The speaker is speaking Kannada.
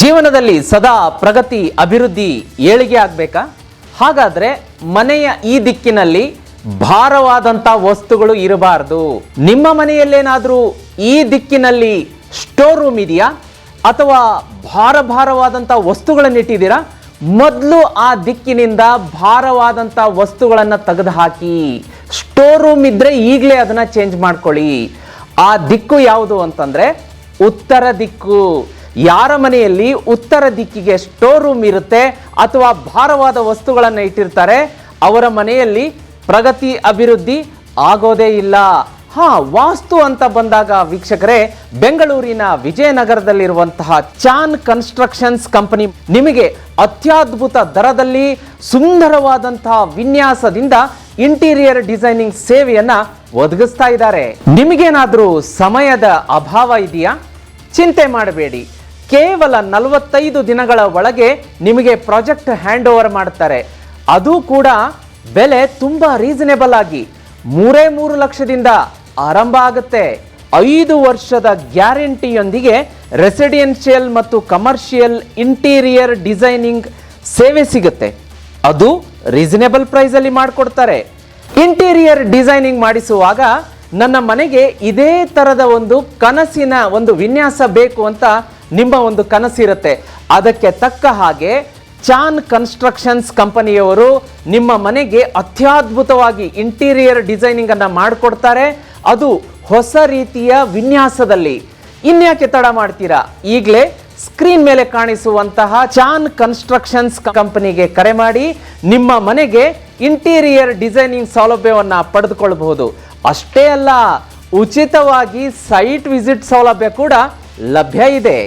ಜೀವನದಲ್ಲಿ ಸದಾ ಪ್ರಗತಿ, ಅಭಿವೃದ್ಧಿ, ಏಳಿಗೆ ಆಗಬೇಕಾ? ಹಾಗಾದ್ರೆ ಮನೆಯ ಈ ದಿಕ್ಕಿನಲ್ಲಿ ಭಾರವಾದಂಥ ವಸ್ತುಗಳು ಇರಬಾರ್ದು. ನಿಮ್ಮ ಮನೆಯಲ್ಲೇನಾದರೂ ಈ ದಿಕ್ಕಿನಲ್ಲಿ ಸ್ಟೋರ್ ರೂಮ್ ಇದೆಯಾ? ಅಥವಾ ಭಾರ ಭಾರವಾದಂಥ ವಸ್ತುಗಳನ್ನು ಇಟ್ಟಿದ್ದೀರಾ? ಮೊದಲು ಆ ದಿಕ್ಕಿನಿಂದ ಭಾರವಾದಂಥ ವಸ್ತುಗಳನ್ನು ತೆಗೆದು ಹಾಕಿ ಸ್ಟೋರ್ ರೂಮ್ ಇದ್ದರೆ ಈಗಲೇ ಅದನ್ನು ಚೇಂಜ್ ಮಾಡ್ಕೊಳ್ಳಿ. ಆ ದಿಕ್ಕು ಯಾವುದು ಅಂತಂದರೆ ಉತ್ತರ ದಿಕ್ಕು. ಯಾರ ಮನೆಯಲ್ಲಿ ಉತ್ತರ ದಿಕ್ಕಿಗೆ ಸ್ಟೋರ್ ರೂಮ್ ಇರುತ್ತೆ ಅಥವಾ ಭಾರವಾದ ವಸ್ತುಗಳನ್ನು ಇಟ್ಟಿರ್ತಾರೆ, ಅವರ ಮನೆಯಲ್ಲಿ ಪ್ರಗತಿ ಅಭಿವೃದ್ಧಿ ಆಗೋದೇ ಇಲ್ಲ. ಹಾ, ವಾಸ್ತು ಅಂತ ಬಂದಾಗ ವೀಕ್ಷಕರೇ, ಬೆಂಗಳೂರಿನ ವಿಜಯನಗರದಲ್ಲಿರುವಂತಹ ಚಾನ್ ಕನ್ಸ್ಟ್ರಕ್ಷನ್ಸ್ ಕಂಪನಿ ನಿಮಗೆ ಅತ್ಯದ್ಭುತ ದರದಲ್ಲಿ ಸುಂದರವಾದಂತಹ ವಿನ್ಯಾಸದಿಂದ ಇಂಟೀರಿಯರ್ ಡಿಸೈನಿಂಗ್ ಸೇವೆಯನ್ನ ಒದಗಿಸ್ತಾ ಇದ್ದಾರೆ. ನಿಮಗೇನಾದರೂ ಸಮಯದ ಅಭಾವ ಇದೆಯಾ? ಚಿಂತೆ ಮಾಡಬೇಡಿ. ಕೇವಲ ನಲವತ್ತೈದು ದಿನಗಳ ಒಳಗೆ ನಿಮಗೆ ಪ್ರಾಜೆಕ್ಟ್ ಹ್ಯಾಂಡ್ ಓವರ್ ಮಾಡ್ತಾರೆ. ಅದು ಕೂಡ ಬೆಲೆ ತುಂಬ ರೀಸನೇಬಲ್ ಆಗಿ. ಮೂರೇ ಮೂರು ಲಕ್ಷದಿಂದ ಆರಂಭ ಆಗುತ್ತೆ. ಐದು ವರ್ಷದ ಗ್ಯಾರಂಟಿಯೊಂದಿಗೆ ರೆಸಿಡೆನ್ಷಿಯಲ್ ಮತ್ತು ಕಮರ್ಷಿಯಲ್ ಇಂಟೀರಿಯರ್ ಡಿಸೈನಿಂಗ್ ಸೇವೆ ಸಿಗುತ್ತೆ. ಅದು ರೀಸನೇಬಲ್ ಪ್ರೈಸಲ್ಲಿ ಮಾಡಿಕೊಡ್ತಾರೆ. ಇಂಟೀರಿಯರ್ ಡಿಸೈನಿಂಗ್ ಮಾಡಿಸುವಾಗ ನನ್ನ ಮನೆಗೆ ಇದೇ ಥರದ ಒಂದು ಕನಸಿನ ಒಂದು ವಿನ್ಯಾಸ ಬೇಕು ಅಂತ ನಿಮ್ಮ ಒಂದು ಕನಸಿರುತ್ತೆ ಅದಕ್ಕೆ ತಕ್ಕ ಹಾಗೆ ಚಾನ್ ಕನ್ಸ್ಟ್ರಕ್ಷನ್ಸ್ ಕಂಪನಿಯವರು ನಿಮ್ಮ ಮನೆಗೆ ಅತ್ಯದ್ಭುತವಾಗಿ ಇಂಟೀರಿಯರ್ ಡಿಸೈನಿಂಗ್ ಅನ್ನ ಮಾಡಿಕೊಡ್ತಾರೆ. ಅದು ಹೊಸ ರೀತಿಯ ವಿನ್ಯಾಸದಲ್ಲಿ. ಇನ್ಯಾಕೆ ತಡ ಮಾಡ್ತೀರಾ? ಈಗಲೇ ಸ್ಕ್ರೀನ್ ಮೇಲೆ ಕಾಣಿಸುವಂತಹ ಚಾನ್ ಕನ್ಸ್ಟ್ರಕ್ಷನ್ಸ್ ಕಂಪನಿಗೆ ಕರೆ ಮಾಡಿ ನಿಮ್ಮ ಮನೆಗೆ ಇಂಟೀರಿಯರ್ ಡಿಸೈನಿಂಗ್ ಸೌಲಭ್ಯವನ್ನು ಪಡೆದುಕೊಳ್ಳಬಹುದು ಅಷ್ಟೇ ಅಲ್ಲ, ಉಚಿತವಾಗಿ ಸೈಟ್ ವಿಸಿಟ್ ಸೌಲಭ್ಯ ಕೂಡ ಲಭ್ಯ ಇದೆ.